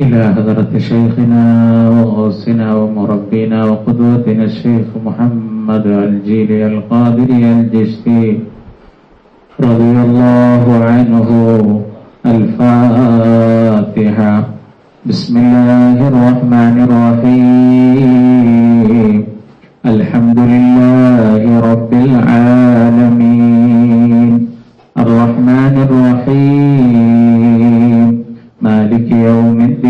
إلى حضرة شيخنا وغوثنا ومربينا وقدوتنا الشيخ محمد الجيلي القادري الجشتي رضي الله عنه الفاتحة. بسم الله الرحمن الرحيم. الحمد لله رب العالمين. الرحمن الرحيم. مالك يوم الدين.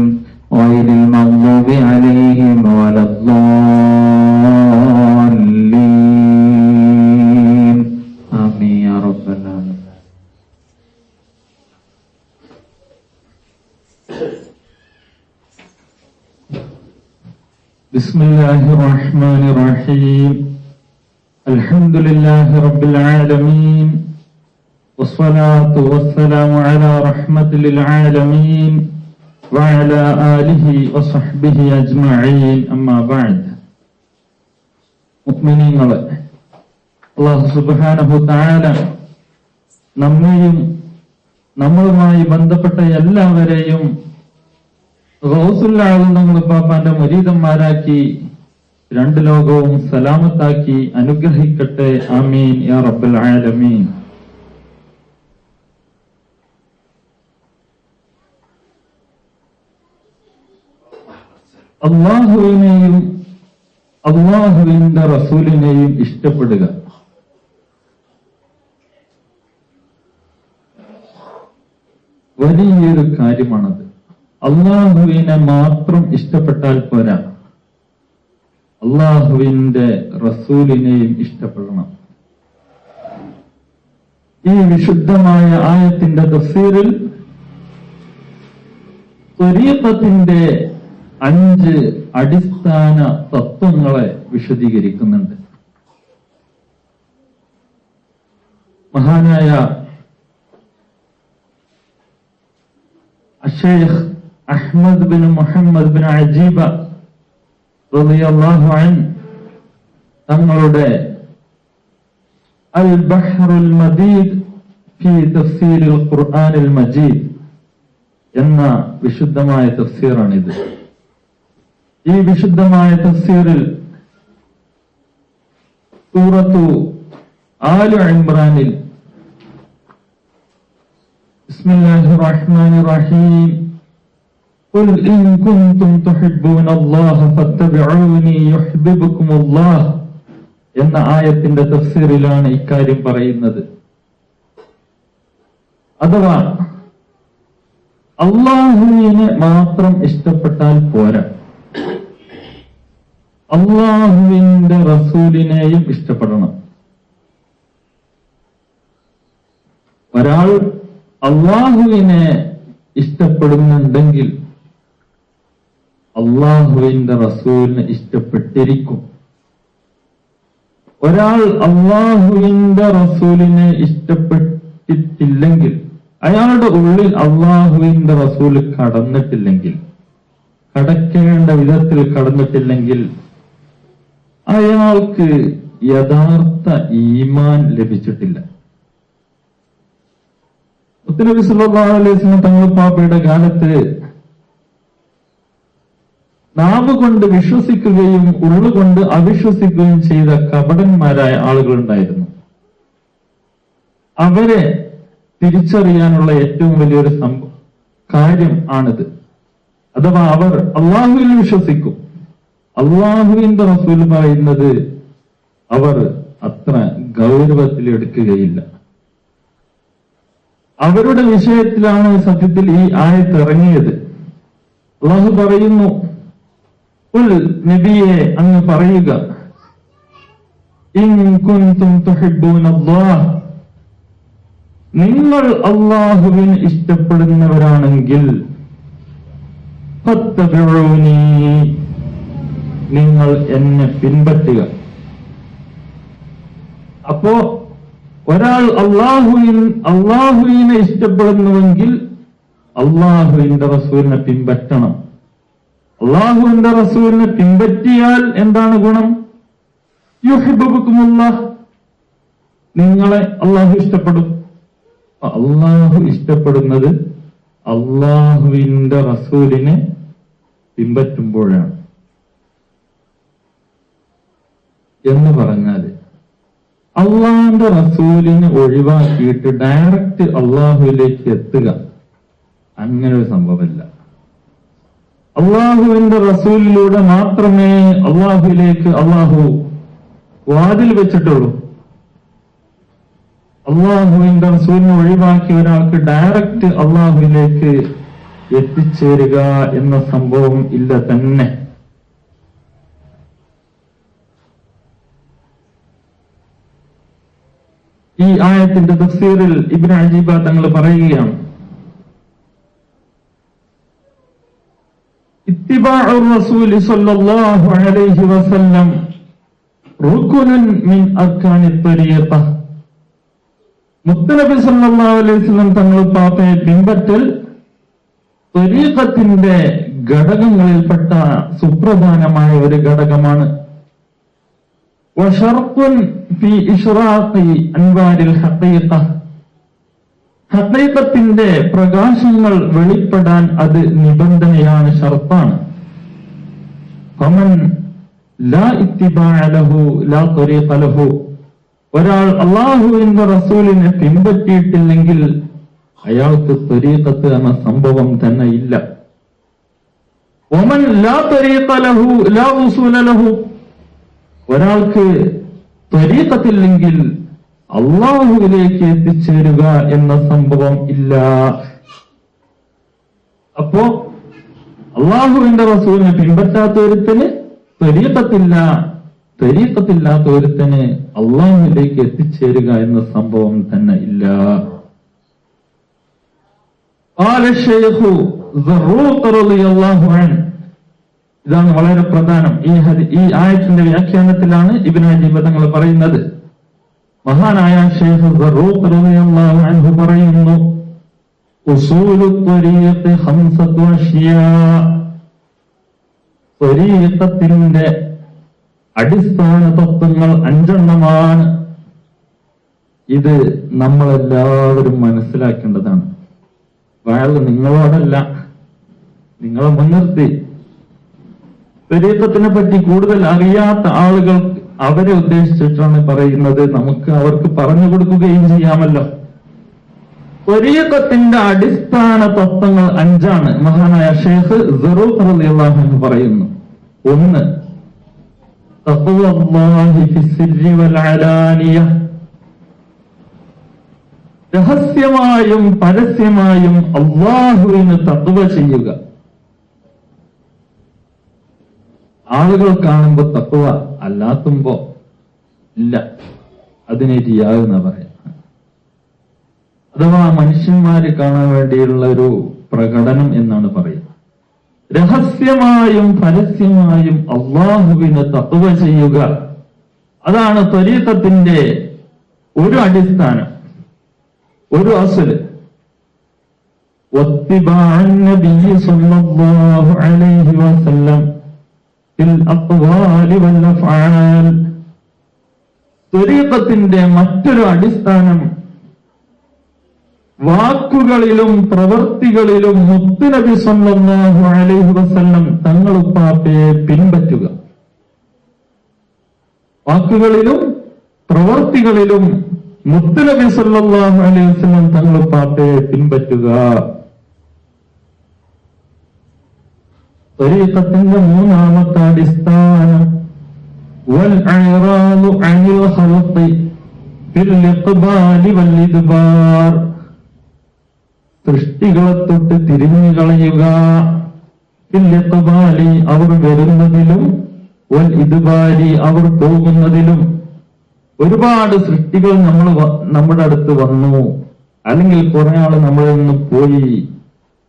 بسم الله الرحمن الرحيم الحمد لله رب العالمين والصلاة والسلام على رحمة للعالمين وعلى آله وصحبه أجمعين أما بعد മുഅ്മിനീങ്ങളെ അള്ളാഹു സുബ്ഹാനഹു തആല നമ്മെയും നമ്മളുമായി ബന്ധപ്പെട്ട എല്ലാവരെയും റോസുല്ലാകുന്ന പാപ്പാന്റെ മുരീതന്മാരാക്കി രണ്ട് ലോകവും സലാമത്താക്കി അനുഗ്രഹിക്കട്ടെ. ആമീൻ. യാ റബ്ബൽ ആലമീൻ. അള്ളാഹുവിനെയും അള്ളാഹുവിന്റെ റസൂലിനെയും ഇഷ്ടപ്പെടുക. വലിയൊരു കാര്യമാണത്. അള്ളാഹുവിനെ മാത്രം ഇഷ്ടപ്പെട്ടാൽ പോരാ. അള്ളാഹുവിന്റെ റസൂലിനെയും ഇഷ്ടപ്പെടണം. ഈ വിശുദ്ധമായ ആയത്തിന്റെ തഫ്സീറിൽ സ്വരീപത്തിന്റെ അഞ്ച് അടിസ്ഥാന തത്വങ്ങളെ വിശദീകരിക്കുന്നുണ്ട്. മഹാനായ അഷേഖ് أحمد بن محمد بن عجيبة رضي الله عنه തങ്ങളുടെ അൽ ബഹ്റുൽ മദീദ് ഫി തഫ്സീരിൽ ഖുർആനിൽ മജീദ് എന്ന വിശുദ്ധമായ തഫ്സീറാണിത് ഈ വിശുദ്ധമായ തഫ്സീറിൽ സൂറത്തു ആലു ഇമ്രാനിൽ بسم الله الرحمن الرحيم قل إن كنتم تحبون الله فاتبعوني يحببكم الله എന്ന ആയത്തിന്റെ തഫ്സീറിലാണ് ഇക്കാര്യം പറയുന്നത് അഥവാ അള്ളാഹുവിനെ മാത്രം ഇഷ്ടപ്പെട്ടാൽ പോരാ അള്ളാഹുവിന്റെ റസൂലിനെയും ഇഷ്ടപ്പെടണം ഒരാൾ അള്ളാഹുവിനെ ഇഷ്ടപ്പെടുന്നുണ്ടെങ്കിൽ അള്ളാഹുവിന്റെ റസൂലിനെ ഇഷ്ടപ്പെട്ടിരിക്കും. ഒരാൾ അള്ളാഹുവിന്റെ റസൂലിനെ ഇഷ്ടപ്പെട്ടിട്ടില്ലെങ്കിൽ അയാളുടെ ഉള്ളിൽ അള്ളാഹുവിന്റെ റസൂൽ കടന്നിട്ടില്ലെങ്കിൽ കടക്കേണ്ട വിധത്തിൽ കടന്നിട്ടില്ലെങ്കിൽ അയാൾക്ക് യഥാർത്ഥ ഈമാൻ ലഭിച്ചിട്ടില്ല. മുത്തനബി വിസുലി തങ്ങൾ പാപ്പയുടെ കാലത്ത് നാവ് കൊണ്ട് വിശ്വസിക്കുകയും ഉള്ളുകൊണ്ട് അവിശ്വസിക്കുകയും ചെയ്ത കപടന്മാരായ ആളുകൾ ഉണ്ടായിരുന്നു. അവരെ തിരിച്ചറിയാനുള്ള ഏറ്റവും വലിയൊരു കാര്യം ആണിത്. അഥവാ അവർ അള്ളാഹുവിൽ വിശ്വസിക്കും. അള്ളാഹുവിന്റെ റസൂൽ പറയുന്നത് അവർ അത്ര ഗൗരവത്തിൽ എടുക്കുകയില്ല. അവരുടെ വിഷയത്തിലാണ് സത്യത്തിൽ ഈ ആയത്ത് ഇറങ്ങിയത്. അള്ളാഹു പറയുന്നു നബിയെ അങ്ങ് പറയുക നിങ്ങൾ അള്ളാഹുവിന് ഇഷ്ടപ്പെടുന്നവരാണെങ്കിൽ നിങ്ങൾ എന്നെ പിൻപറ്റുക. അപ്പോ ഒരാൾ അള്ളാഹുവിൻ അള്ളാഹുവിനെ ഇഷ്ടപ്പെടുന്നുവെങ്കിൽ അള്ളാഹുവിന്റെ റസൂലിനെ പിൻപറ്റണം. അള്ളാഹുവിന്റെ റസൂലിനെ പിൻപറ്റിയാൽ എന്താണ് ഗുണം? യുഹിബുക്കുമുള്ള നിങ്ങളെ അള്ളാഹു ഇഷ്ടപ്പെടും. അള്ളാഹു ഇഷ്ടപ്പെടുന്നത് അള്ളാഹുവിന്റെ റസൂലിനെ പിൻപറ്റുമ്പോഴാണ്. എന്ന് പറഞ്ഞാൽ അള്ളാഹിന്റെ റസൂലിനെ ഒഴിവാക്കിയിട്ട് ഡയറക്റ്റ് അള്ളാഹുവിലേക്ക് എത്തുക അങ്ങനെ ഒരു സംഭവമല്ല. അള്ളാഹുവിന്റെ റസൂലിലൂടെ മാത്രമേ അള്ളാഹുവിലേക്ക് അള്ളാഹു വാതിൽ വെച്ചിട്ടുള്ളൂ. അള്ളാഹുവിന്റെ റസൂലിനെ ഒഴിവാക്കി ഒരാൾക്ക് ഡയറക്റ്റ് അള്ളാഹുവിലേക്ക് എത്തിച്ചേരുക എന്ന സംഭവം ഇല്ല തന്നെ. ഈ ആയത്തിന്റെ തഫ്സീറിൽ അജീബ തങ്ങൾ പറയുകയാണ്. മുത്തനബി വസല്ലം തങ്ങൾ പാപ്പയെ പിൻപറ്റൽ ത്വരീഖത്തിന്റെ ഘടകങ്ങളിൽപ്പെട്ട സുപ്രധാനമായ ഒരു ഘടകമാണ്. വശർത്തുൻ ഫി ഇഷ്റാഖി അൻവാരിൽ ഹഖീഖ. ഹഖീഖത്തിന്റെ പ്രകാശങ്ങൾ വെളിപ്പെടാൻ അത് നിബന്ധനയാണ് ലഹു ഒരാൾ അള്ളാഹുവിന്റെ റസൂലിനെ പിൻപറ്റിയിട്ടില്ലെങ്കിൽ അയാൾക്ക് ത്വരീഖത്ത് എന്ന സംഭവം തന്നെ ഇല്ല. ഒമൻ ലാ ത്വരീഖ ലഹു ലാ ഉസൂലഹു ഒരാൾക്ക് ത്വരീഖത്തില്ലെങ്കിൽ അള്ളാഹുവിലേക്ക് എത്തിച്ചേരുക എന്ന സംഭവം ഇല്ല. അപ്പോ അള്ളാഹുവിന്റെ റസൂലിനെ പിൻപറ്റാത്ത ഒരുത്തന് തെരീപ്പത്തില്ല തെരീപ്പത്തില്ലാത്ത ഒരുത്തന് അള്ളാഹുവിലേക്ക് എത്തിച്ചേരുക എന്ന സംഭവം തന്നെ ഇല്ല. ഇതാണ് വളരെ പ്രധാനം. ഈ ഈ ആയത്തിന്റെ വ്യാഖ്യാനത്തിലാണ് ഇബിനാജി പദങ്ങൾ പറയുന്നത്. മഹാനായ ഷെയ്ഖ് അൻഹു പറയുന്നു ഉസൂലു അടിസ്ഥാന തത്വങ്ങൾ അഞ്ചെണ്ണമാണ്. ഇത് നമ്മളെല്ലാവരും മനസ്സിലാക്കേണ്ടതാണ്. അയാൾ നിങ്ങളോടല്ല നിങ്ങളെ മുൻനിർത്തി. ശരീരത്തിനെ പറ്റി കൂടുതൽ അറിയാത്ത ആളുകൾ അവരെ ഉദ്ദേശിച്ചിട്ടാണ് പറയുന്നത്. നമുക്ക് അവർക്ക് പറഞ്ഞു കൊടുക്കുകയും ചെയ്യാമല്ലോ. ശരീരത്തിന്റെ അടിസ്ഥാന തത്വങ്ങൾ അഞ്ചാണ്. മഹാനായ ഷേഖ് സറൂഖ് റളിയല്ലാഹു പറയുന്നു. ഒന്ന് രഹസ്യമായും പരസ്യമായും അള്ളാഹുവിന് തത്വ ചെയ്യുക. ആളുകൾ കാണുമ്പോൾ തക്കുവ അല്ലാത്തുമ്പോ ഇല്ല. അതിനെ റിയാവെന്ന പറയാം അഥവാ മനുഷ്യന്മാര് കാണാൻ വേണ്ടിയുള്ള ഒരു പ്രകടനം എന്നാണ് പറയുന്നത് രഹസ്യമായും പരസ്യമായും അള്ളാഹുവിനെ തത്വ ചെയ്യുക. അതാണ് ത്വരീത്തത്തിന്റെ ഒരു അടിസ്ഥാനം ഒരു അസുൽ. ഒത്തിബാൻ നബി സല്ലല്ലാഹു അലൈഹി വസല്ലം في الأقوال والأفعال ത്വരീഖത്തിന്റെ മറ്റൊരു അടിസ്ഥാനം വാക്കുകളിലും പ്രവൃത്തികളിലും മുത്തുനബി സല്ലല്ലാഹു അലൈഹി വസല്ലം തങ്ങളുപ്പാപ്പയെ പിൻപറ്റുക വാക്കുകളിലും പ്രവൃത്തികളിലും മുത്തുനബി സല്ലല്ലാഹു അലൈഹി വസല്ലം തങ്ങളുപ്പാപ്പയെ പിൻപറ്റുക ത്വരീഖത്തിന്റെ മൂന്നാമത്തെ അടിസ്ഥാനം والإعراض عن الخلق في الإقبال والإدبار സൃഷ്ടികളെ തൊട്ട് തിരിഞ്ഞു കളയുക ഇല്ലത്തബാലി അവർ വരുന്നതിലും വൽ ഇതുബാലി അവർ പോകുന്നതിലും ഒരുപാട് സൃഷ്ടികൾ നമ്മൾ നമ്മുടെ അടുത്ത് വന്നു അല്ലെങ്കിൽ കുറെ ആള് നമ്മളിൽ നിന്ന് പോയി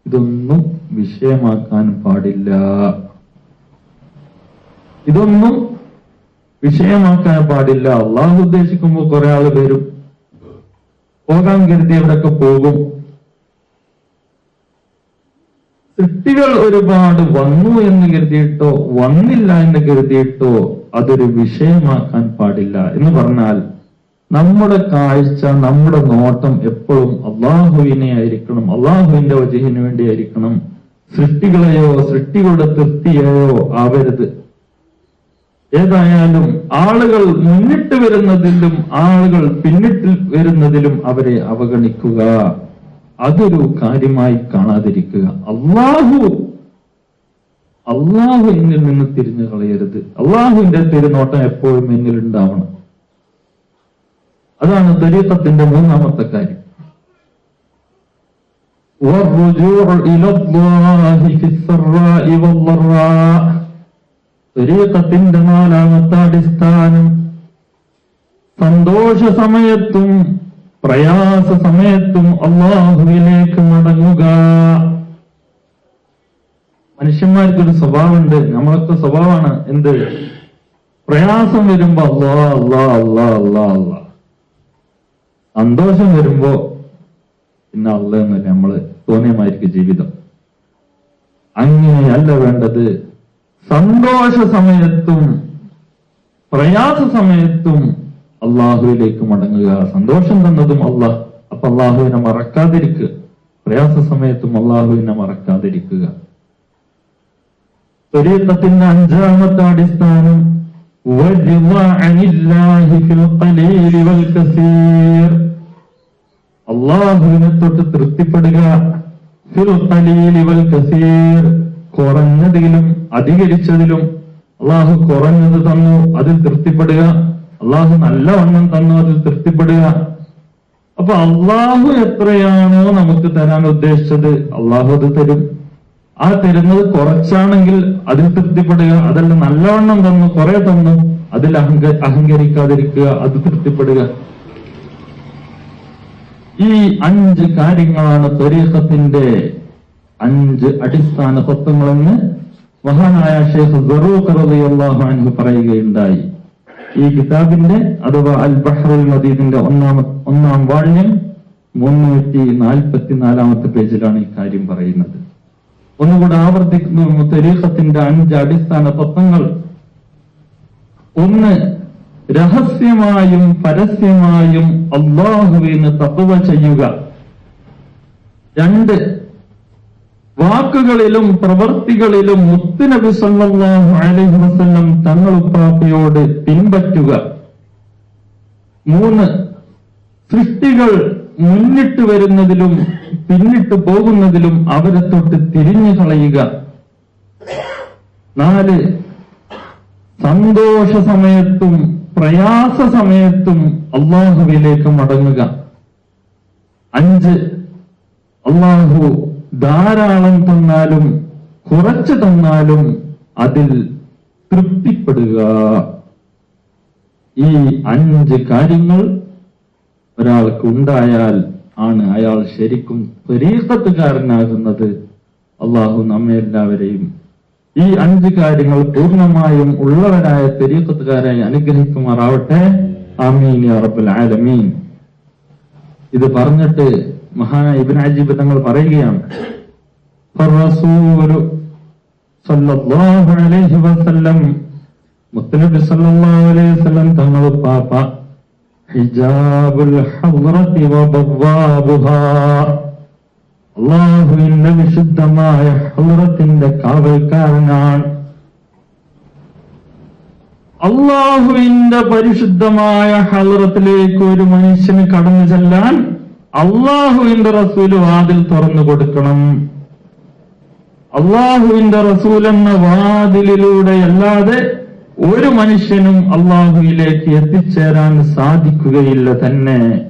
ഇതൊന്നും വിഷയമാക്കാൻ പാടില്ല. ഇതൊന്നും വിഷയമാക്കാൻ പാടില്ല. അള്ളാഹു ഉദ്ദേശിക്കുമ്പോൾ കുറെ ആൾ വരും. പോകാൻ കരുതി എവിടൊക്കെ പോകും. സൃഷ്ടികൾ ഒരുപാട് വന്നു എന്ന് കരുതിയിട്ടോ വന്നില്ല എന്ന് കരുതിയിട്ടോ അതൊരു വിഷയമാക്കാൻ പാടില്ല എന്ന് പറഞ്ഞാൽ നമ്മുടെ കാഴ്ച നമ്മുടെ നോട്ടം എപ്പോഴും അള്ളാഹുവിനെ ആയിരിക്കണം അള്ളാഹുവിന്റെ വജഹിന് വേണ്ടി ആയിരിക്കണം. സൃഷ്ടികളെയോ സൃഷ്ടികളുടെ തൃപ്തിയെയോ ആവരുത്. ഏതായാലും ആളുകൾ മുന്നിട്ട് വരുന്നതിലും ആളുകൾ പിന്നിട്ട് വരുന്നതിലും അവരെ അവഗണിക്കുക. അതൊരു കാര്യമായി കാണാതിരിക്കുക. അള്ളാഹു അള്ളാഹു എന്നിൽ നിന്ന് തിരിഞ്ഞു കളയരുത് അള്ളാഹുവിന്റെ തിരുനോട്ടം എപ്പോഴും എന്നിൽ ഉണ്ടാവണം അതാണ് ദുരീഖത്തിന്റെ മൂന്നാമത്തെ കാര്യം. ദുരീഖത്തിന്റെ നാലാമത്തെ അടിസ്ഥാനം സന്തോഷ സമയത്തും പ്രയാസ സമയത്തും അള്ളാഹുവിലേക്ക് മടങ്ങുക. മനുഷ്യന്മാർക്കൊരു സ്വഭാവമുണ്ട്. നമ്മളൊക്കെ സ്വഭാവമാണ് എന്ത്? പ്രയാസം വരുമ്പോ അള്ളാ അള്ളാ അള്ളാ അള്ളാ അള്ളാ. സന്തോഷം വരുമ്പോ പിന്നെ നമ്മൾ നമ്മൾ തോന്നിയമായിരിക്കും ജീവിതം. അങ്ങനെയല്ല വേണ്ടത്. സന്തോഷ സമയത്തും പ്രയാസ സമയത്തും അള്ളാഹുവിലേക്ക് മടങ്ങുക. സന്തോഷം തന്നതും അള്ളാഹ്. അപ്പൊ അള്ളാഹുവിനെ മറക്കാതിരിക്കുക. പ്രയാസ സമയത്തും അള്ളാഹുവിനെ മറക്കാതിരിക്കുക. ത്വരീഖത്തിന്റെ അഞ്ചാമത്തെ അടിസ്ഥാനം والرضا عن الله في القليل والكثير അള്ളാഹുവിനെ തൊട്ട് തൃപ്തിപ്പെടുക ഫിൽ ഖലീലി വൽ കസീർ കുറഞ്ഞതിലും അധികരിച്ചതിലും അള്ളാഹു കുറഞ്ഞത് തന്നു അതിൽ തൃപ്തിപ്പെടുക അള്ളാഹു നല്ലവണ്ണം തന്നു അതിൽ തൃപ്തിപ്പെടുക അപ്പൊ അള്ളാഹു എത്രയാണോ നമുക്ക് തരാൻ ഉദ്ദേശിച്ചത് അള്ളാഹു അത് തരും ആ തരുന്നത് കുറച്ചാണെങ്കിൽ അതിൽ തൃപ്തിപ്പെടുക അതല്ല നല്ലവണ്ണം തന്നു കുറെ തന്നു അതിൽ അഹങ്ക അഹങ്കരിക്കാതിരിക്കുക അത് തൃപ്തിപ്പെടുക. ഈ അഞ്ച് കാര്യങ്ങളാണ് ത്വരീഖത്തിന്റെ അഞ്ച് അടിസ്ഥാന തത്വങ്ങളെന്ന് മഹാനായ ഷേഖ് അൻഹു പറയുകയുണ്ടായി. ഈ കിതാബിന്റെ അഥവാ അൽ ബഹ്റുൽ മദീദിന്റെ ഒന്നാമ ഒന്നാം വാള്യം മുന്നൂറ്റി നാൽപ്പത്തിനാലാമത്തെ പേജിലാണ് ഈ കാര്യം പറയുന്നത്. ഒന്നുകൂടെ ആവർത്തിക്കുന്നു. തെരീഹത്തിന്റെ അഞ്ച് അടിസ്ഥാന തത്വങ്ങൾ. ഒന്ന് രഹസ്യമായും പരസ്യമായും അള്ളാഹുവിന് തത്വ ചെയ്യുക. രണ്ട് വാക്കുകളിലും പ്രവൃത്തികളിലും മുത്തുനബി സല്ലല്ലാഹു അലൈഹി വസല്ലം പിൻപറ്റുക. മൂന്ന് സൃഷ്ടികൾ മുന്നിട്ട് വരുന്നതിലും പിന്നിട്ട് പോകുന്നതിലും അവരെ തൊട്ട് തിരിഞ്ഞു കളയുക. നാല് സന്തോഷ സമയത്തും പ്രയാസ സമയത്തും അള്ളാഹുവിലേക്ക് മടങ്ങുക. അഞ്ച് അള്ളാഹു ധാരാളം തന്നാലും കുറച്ച് തന്നാലും അതിൽ തൃപ്തിപ്പെടുക. ഈ അഞ്ച് കാര്യങ്ങൾ ഒരാൾക്ക് ഉണ്ടായാൽ ആണ് അയാൾ ശരിക്കും പരീക്ഷത്തുകാരനാകുന്നത് അള്ളാഹു നമ്മെ എല്ലാവരെയും ഈ അഞ്ച് കാര്യങ്ങൾ പൂർണമായും ഉള്ളവരായ തെരീക്കത്തുകാരായി അനുഗ്രഹിക്കുമാറാവട്ടെ. ആമീൻ യാ ആലമീൻ. ഇത് പറഞ്ഞിട്ട് മഹാനായ ഇബ്ൻ അജീബ് തങ്ങൾ പറയുകയാണ്. തങ്ങൾ പാപ്പ ഹിജാബുൽ അള്ളാഹുവിന്റെ വിശുദ്ധമായ ഹൗറത്തിന്റെ കാവൽക്കാരനാണ്. അള്ളാഹുവിന്റെ പരിശുദ്ധമായ ഹലറത്തിലേക്ക് ഒരു മനുഷ്യന് കടന്നു ചെല്ലാൻ അള്ളാഹുവിന്റെ റസൂൽ വാതിൽ തുറന്നു കൊടുക്കണം. അള്ളാഹുവിന്റെ റസൂൽ എന്ന വാതിലിലൂടെ അല്ലാതെ ഒരു മനുഷ്യനും അള്ളാഹുവിലേക്ക് എത്തിച്ചേരാൻ സാധിക്കുകയില്ല തന്നെ.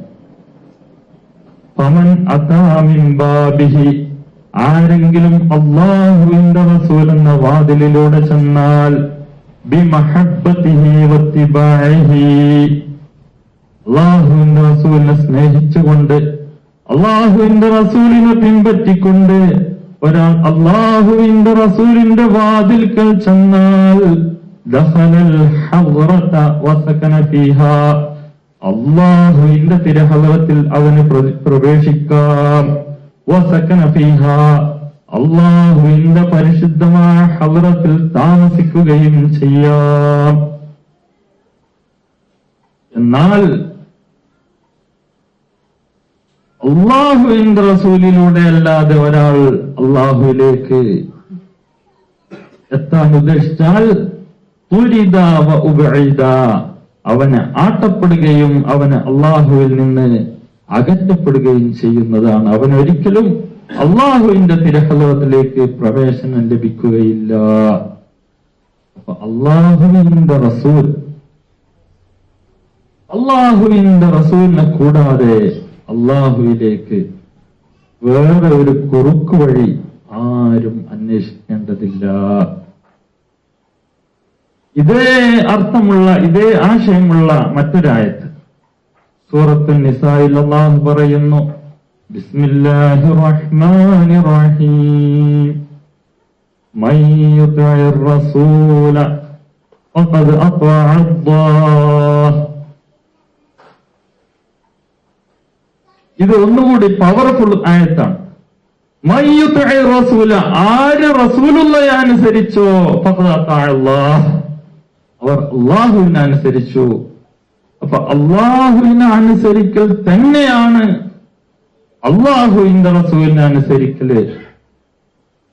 പമൻ അതാമിൻ ബാബിഹി. ആരെങ്കിലും അള്ളാഹുവിന്റെ റസൂൽ എന്ന വാതിലിലൂടെ ചെന്നാൽ അള്ളാഹുവിന്റെ റസൂലിനെ സ്നേഹിച്ചുകൊണ്ട് അള്ളാഹുവിന്റെ റസൂലിനെ പിൻപറ്റിക്കൊണ്ട് ഒരാൾ അള്ളാഹുവിന്റെ റസൂലിന്റെ വാതിൽക്കൽ ചെന്നാൽ ഹദ്റത വസകന حضرة അള്ളാഹുവിന്റെ بروبيشكا അവന് فيها പ്രവേശിക്കാം. വസക്കന فرشد അള്ളാഹുവിന്റെ പരിശുദ്ധമായ ഹവറത്തിൽ താമസിക്കുകയും ചെയ്യാം. എന്നാൽ അള്ളാഹുവിന്റെ റസൂലിലൂടെ അല്ലാതെ ഒരാൾ അള്ളാഹുവിലേക്ക് എത്താൻ ഉദ്ദേശിച്ചാൽ. അവന് ആട്ടപ്പെടുകയും അവന് അള്ളാഹുവിൽ നിന്ന് അകറ്റപ്പെടുകയും ചെയ്യുന്നതാണ്. അവൻ ഒരിക്കലും അള്ളാഹുവിന്റെ തിരഹലോകത്തിലേക്ക് പ്രവേശനം ലഭിക്കുകയില്ല. അള്ളാഹുവിന്റെ റസൂൽ അള്ളാഹുവിന്റെ റസൂലിനെ കൂടാതെ അള്ളാഹുവിലേക്ക് വേറെ ഒരു കുറുക്കു വഴി ആരും അന്വേഷിക്കേണ്ടതില്ല. ഇതേ അർത്ഥമുള്ള ഇതേ ആശയമുള്ള മറ്റൊരായത്ത്. സൂറത്ത് നിസായിൽ പറയുന്നു റഹീം റസൂല ഇത് ഒന്നുകൂടി പവർഫുൾ ആയത്താണ്. മയ്യുത്തായ റസൂല ആര് റസൂലുള്ളയെ അനുസരിച്ചോ ഫഖദ് അല്ലാഹ് അവർ അള്ളാഹുവിനെ അനുസരിച്ചു അപ്പൊ അള്ളാഹുവിനെ അനുസരിക്കൽ തന്നെയാണ് അള്ളാഹുവിന്റെ റസൂലിനെ അനുസരിക്കൽ.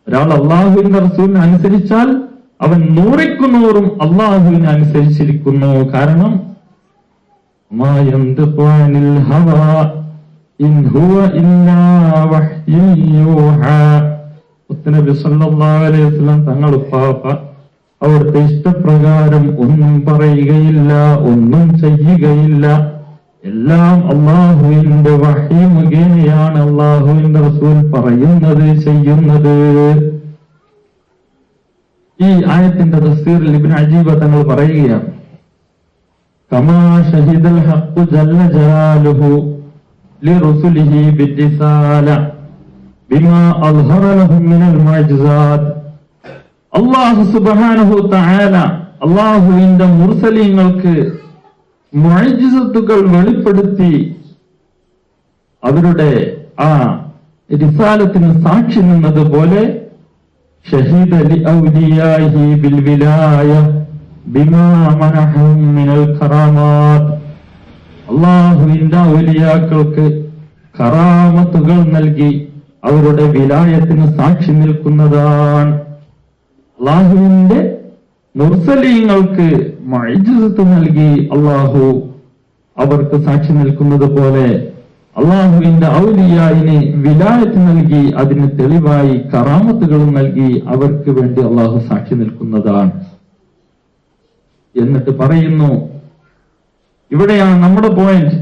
ഒരാൾ അള്ളാഹുവിന്റെ റസൂലിനെ അനുസരിച്ചാൽ അവൻ നൂറിക്കു നൂറും അള്ളാഹുവിനെ അനുസരിച്ചിരിക്കുന്നു. കാരണം തങ്ങൾ പാപ്പ അവിടുത്തെ ഇഷ്ടപ്രകാരം ഒന്നും പറയുകയില്ല ഒന്നും ചെയ്യുകയില്ല. എല്ലാം അള്ളാഹുവിന്റെ വഹി മുഖേനയാണ് അള്ളാഹുവിന്റെ റസൂൽ പറയുന്നത് ചെയ്യുന്നത്. ഈ ആയത്തിന്റെ തസ്തീറിൽ ഇബ്നു അജീബ തങ്ങൾ പറയുകയാണ് കമാ ഹഖു ജല്ല അള്ളാഹു സുബാനഹു തആല അള്ളാഹുവിന്റെ മുർസലീങ്ങൾക്ക് മുഅ്ജിസത്തുകൾ വെളിപ്പെടുത്തി അവരുടെ ആ റിസാലത്തിന് സാക്ഷി നിന്നതുപോലെ പോലെ ബിൽ വിലായ അള്ളാഹുവിന്റെ ഔലിയാക്കൾക്ക് കറാമത്തുകൾ നൽകി അവരുടെ വിലായത്തിന് സാക്ഷി നിൽക്കുന്നതാണ്. അള്ളാഹുവിന്റെ മുർസലീങ്ങൾക്ക് മൈജത്ത് നൽകി അള്ളാഹു അവർക്ക് സാക്ഷി നിൽക്കുന്നത് പോലെ അള്ളാഹുവിന്റെ ഔലിയായിനെ വിലായത്ത് നൽകി അതിന് തെളിവായി കറാമത്തുകളും നൽകി അവർക്ക് വേണ്ടി അള്ളാഹു സാക്ഷി നിൽക്കുന്നതാണ്. എന്നിട്ട് പറയുന്നു ഇവിടെയാണ് നമ്മുടെ പോയിന്റ്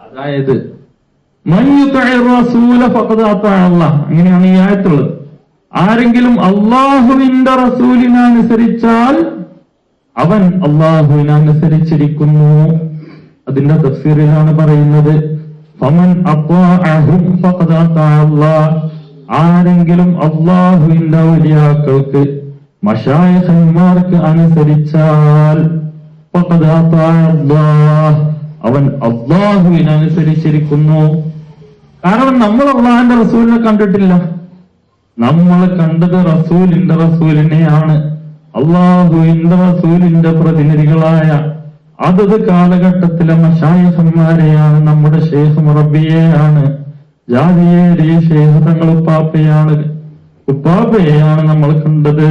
അതായത് അങ്ങനെയാണ് ഈ ആയത്തുള്ളത്. ആരെങ്കിലും അള്ളാഹുവിന്റെ റസൂലിനനുസരിച്ചാൽ അവൻ അള്ളാഹുവിനനുസരിച്ചിരിക്കുന്നു അതിന്റെ തഫ്സീറിലാണ് പറയുന്നത് ആരെങ്കിലും അള്ളാഹുവിന്റെ ഔലിയാക്കൾക്ക് മഷായഹന്മാർക്ക് അനുസരിച്ചാൽ അവൻ അള്ളാഹുവിനെ അനുസരിച്ചിരിക്കുന്നു. കാരണം നമ്മൾ അള്ളാഹിന്റെ റസൂലിനെ കണ്ടിട്ടില്ല. നമ്മൾ കണ്ടത് റസൂലിന്റെ റസൂലിനെയാണ്. അള്ളാഹുവിന്റെ റസൂലിന്റെ പ്രതിനിധികളായ അതത് കാലഘട്ടത്തിലെ മഷായസന്മാരെയാണ് നമ്മുടെ ശേഖ മുറബിയെയാണ് ജാതിയേറിയ ശേഖ തങ്ങൾ ഉപ്പാപ്പയാണ് ഉപ്പാപ്പയെയാണ് നമ്മൾ കണ്ടത്.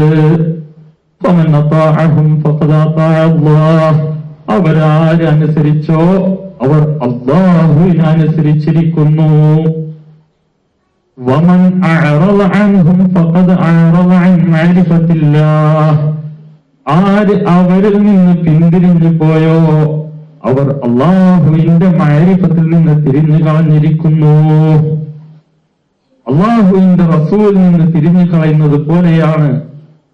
അവരാരനുസരിച്ചോ അവർ അള്ളാഹുവിനെ അനുസരിച്ചിരിക്കുന്നു വമൻ ഫഖദ് ആര് അവരിൽ നിന്ന് പിന്തിരിഞ്ഞു പോയോ? അവർ അള്ളാഹുവിന്റെ മാരിഫത്തിൽ നിന്ന് തിരിഞ്ഞു കളഞ്ഞിരിക്കുന്നു. അള്ളാഹുവിന്റെ റസൂലിൽ നിന്ന് തിരിഞ്ഞു കളയുന്നത് പോലെയാണ്.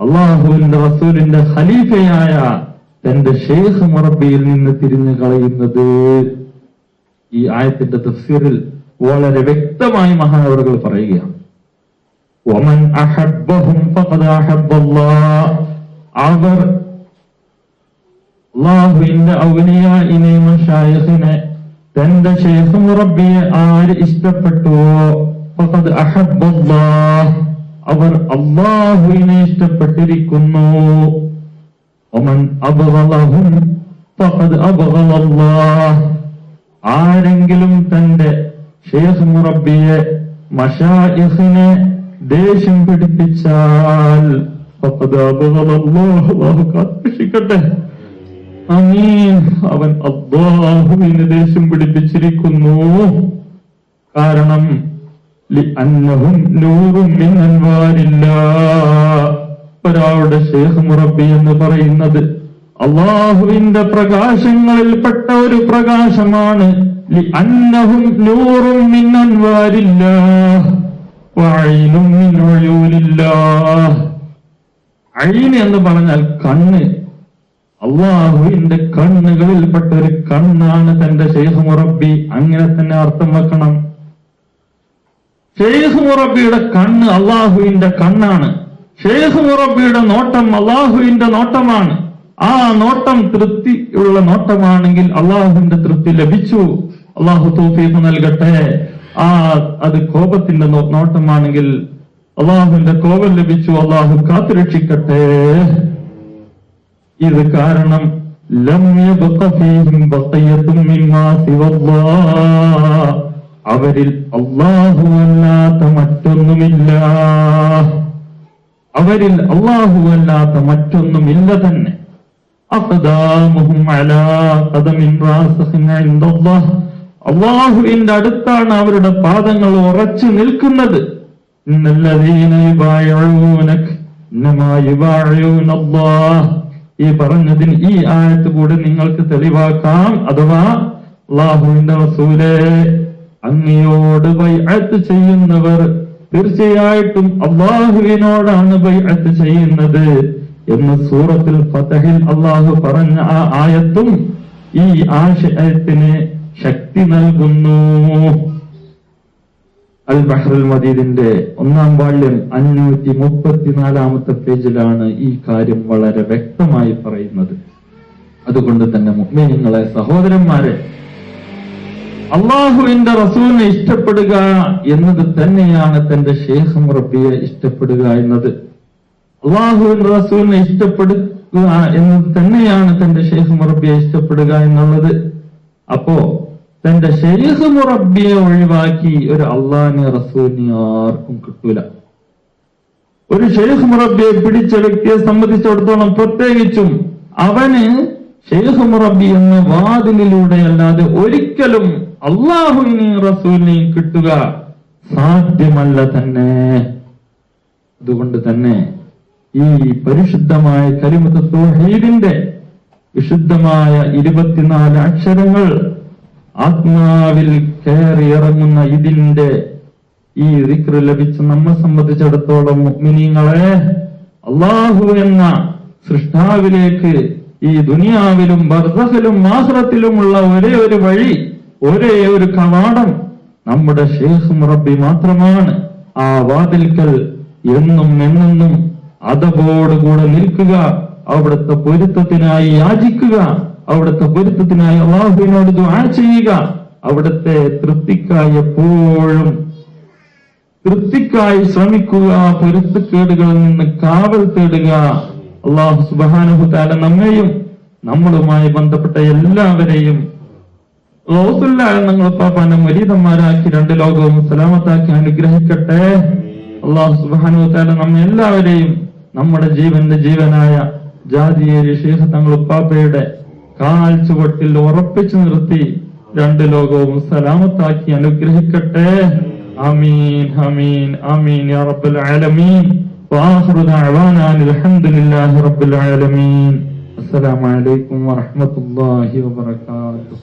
അള്ളാഹുവിന്റെ റസൂലിന്റെ ഖലീഫയായ തന്റെ ഷെയ്ഖ് മുറബിയിൽ നിന്ന് തിരിഞ്ഞു കളയുന്നത് ഈ ആയത്തിന്റെ തഫ്സീറിൽ വളരെ വ്യക്തമായി മഹാനവറുകൾ പറയുകയാണ്. അഹബ്ബഹും അവർ അള്ളാഹുവിന്റെ ഔലിയായിനെ തന്റെ ഷെയ്ഖ് മുറബിയെ ആര് ഇഷ്ടപ്പെട്ടുവോ ഫഖദ് അഹബ്ബല്ലാഹ്. അവർ അള്ളാഹുവിനെ ഇഷ്ടപ്പെട്ടിരിക്കുന്നു. ഒമൻ അബ്ഗളഹും ഫഖദ് അബ്ഗളല്ലാഹ് ആരെങ്കിലും തന്റെ ഷേഖ് മുറബിയെ മഷായിഖിനെ ദേഷ്യം പിടിപ്പിച്ചാൽ അവൻ അബ്ബാഹുവിന് ദേഷ്യം പിടിപ്പിച്ചിരിക്കുന്നു. കാരണം അന്നഹും നൂറും മിന്നൻവാരില്ല. ഒരാളുടെ ഷേഖ് മുറബി എന്ന് പറയുന്നത് അള്ളാഹുവിന്റെ പ്രകാശങ്ങളിൽപ്പെട്ട ഒരു പ്രകാശമാണ്. അഴിന് എന്ന് പറഞ്ഞാൽ കണ്ണ്. അള്ളാഹുവിന്റെ കണ്ണുകളിൽപ്പെട്ട ഒരു കണ്ണാണ് തന്റെ ഷെയ്ഖ് മുറബി. അങ്ങനെ തന്നെ അർത്ഥം വെക്കണം. ഷെയ്ഖ് മുറബിയുടെ കണ്ണ് അള്ളാഹുവിന്റെ കണ്ണാണ്. ഷെയ്ഖ് മുറബിയുടെ നോട്ടം അള്ളാഹുവിന്റെ നോട്ടമാണ്. ആ നോട്ടം തൃപ്തിയുള്ള നോട്ടമാണെങ്കിൽ അള്ളാഹുവിന്റെ തൃപ്തി ലഭിച്ചു. അള്ളാഹു തോഫീഫ് നൽകട്ടെ. ആ അത് കോപത്തിന്റെ നോട്ടമാണെങ്കിൽ അള്ളാഹുവിന്റെ കോപം ലഭിച്ചു. അള്ളാഹു കാത്തുരക്ഷിക്കട്ടെ. ഇത് കാരണം. അവരിൽ അല്ലാഹു അല്ലാത്ത മറ്റൊന്നുമില്ല. അവരിൽ അള്ളാഹുവല്ലാത്ത മറ്റൊന്നും ഇല്ല തന്നെ. അള്ളാഹുവിന്റെ അടുത്താണ് അവരുടെ പാദങ്ങൾ ഉറച്ചു നിൽക്കുന്നത്. ഈ പറഞ്ഞതിന് ഈ ആയത്ത് കൂടെ നിങ്ങൾക്ക് തെളിവാക്കാം അഥവാ അള്ളാഹുവിന്റെ അങ്ങയോട് ബൈഅത്ത് ചെയ്യുന്നവർ തീർച്ചയായിട്ടും അള്ളാഹുവിനോടാണ് ബൈഅത്ത് ചെയ്യുന്നത് എന്ന് സൂറത്തിൽ ഫതഹിൽ അള്ളാഹു പറഞ്ഞ ആ ആയത്തും ഈ ആശയത്തിന് ശക്തി നൽകുന്നു. അൽ ബഹ്റുൽ മദീദിന്റെ ഒന്നാം വാള്യം അഞ്ഞൂറ്റി മുപ്പത്തിനാലാമത്തെ പേജിലാണ് ഈ കാര്യം വളരെ വ്യക്തമായി പറയുന്നത്. അതുകൊണ്ട് തന്നെ മുഗ്മിനിങ്ങളെ സഹോദരന്മാരെ അള്ളാഹുവിന്റെ റസൂലിനെ ഇഷ്ടപ്പെടുക എന്നത് തന്നെയാണ് തന്റെ ഷേഖ് മുറബിയെ ഇഷ്ടപ്പെടുക എന്നത്. അള്ളാഹുവിന്റെ റസൂലിനെ ഇഷ്ടപ്പെടുക എന്നത് തന്നെയാണ് തന്റെ ഷേഖ് മുറബിയെ ഇഷ്ടപ്പെടുക എന്നുള്ളത്. അപ്പോ തന്റെ ഷെയ്ഖ് മുറബിയെ ഒഴിവാക്കി ഒരു അള്ളാഹിനെ റസൂലിനെ ആർക്കും കിട്ടൂല. ഒരു ഷെയ്ഖ് മുറബിയെ പിടിച്ച വ്യക്തിയെ സംബന്ധിച്ചിടത്തോളം പ്രത്യേകിച്ചും അവന് ഷെയ്ഖ് മുറബി എന്ന വാതിലിലൂടെ അല്ലാതെ ഒരിക്കലും അള്ളാഹുവിനെയും റസൂലിനെയും കിട്ടുക സാധ്യമല്ല തന്നെ. അതുകൊണ്ട് തന്നെ ഈ പരിശുദ്ധമായ കരിമത്ത് തൗഹീദിന്റെ വിശുദ്ധമായ ഇരുപത്തിനാല് അക്ഷരങ്ങൾ ആത്മാവിൽ കയറിയിറങ്ങുന്ന ഇതിന്റെ ഈ റിക്ര ലഭിച്ച നമ്മെ സംബന്ധിച്ചിടത്തോളം മുഅ്മിനീങ്ങളെ അള്ളാഹു എന്ന സൃഷ്ടാവിലേക്ക് ഈ ദുനിയാവിലും ബർസഖിലും മാസത്തിലുമുള്ള ഒരേ ഒരു വഴി ഒരേ ഒരു കവാടം നമ്മുടെ ഷേഖ് മുറബി മാത്രമാണ്. ആ വാതിൽക്കൽ എന്നും എന്നെന്നും അതബോടുകൂടെ നിൽക്കുക അവിടുത്തെ പൊരുത്തത്തിനായി യാചിക്കുക അവിടുത്തെ പൊരുത്തത്തിനായി അള്ളാഹുവിനോട് ദുആ ചെയ്യുക. അവിടുത്തെ തൃപ്തിക്കായി എപ്പോഴും തൃപ്തിക്കായി ശ്രമിക്കുക പൊരുത്തക്കേടുകളിൽ നിന്ന് കാവൽ തേടുക. അള്ളാഹു തആല നമ്മെയും നമ്മളുമായി ബന്ധപ്പെട്ട എല്ലാവരെയും നിങ്ങൾ പാപ്പാനെ മരീതന്മാരാക്കി രണ്ട് ലോകവും സലാമത്താക്കി അനുഗ്രഹിക്കട്ടെ അള്ളാഹു സുബാനു താല നമ്മെ എല്ലാവരെയും നമ്മുടെ ജീവന്റെ ജീവനായ ജാതിയേരി ഷെയ്ഖ് തങ്ങൾ ഉപ്പാപ്പയുടെ കാൽ ചുവട്ടിൽ ഉറപ്പിച്ചു നിർത്തി രണ്ട് ലോകവും സലാമത്താക്കി അനുഗ്രഹിക്കട്ടെ ആമീൻ ആമീൻ ആമീൻ യാ റബ്ബൽ ആലമീൻ وآخر دعوانا أن الحمد لله رب العالمين السلام عليكم ورحمة الله وبركاته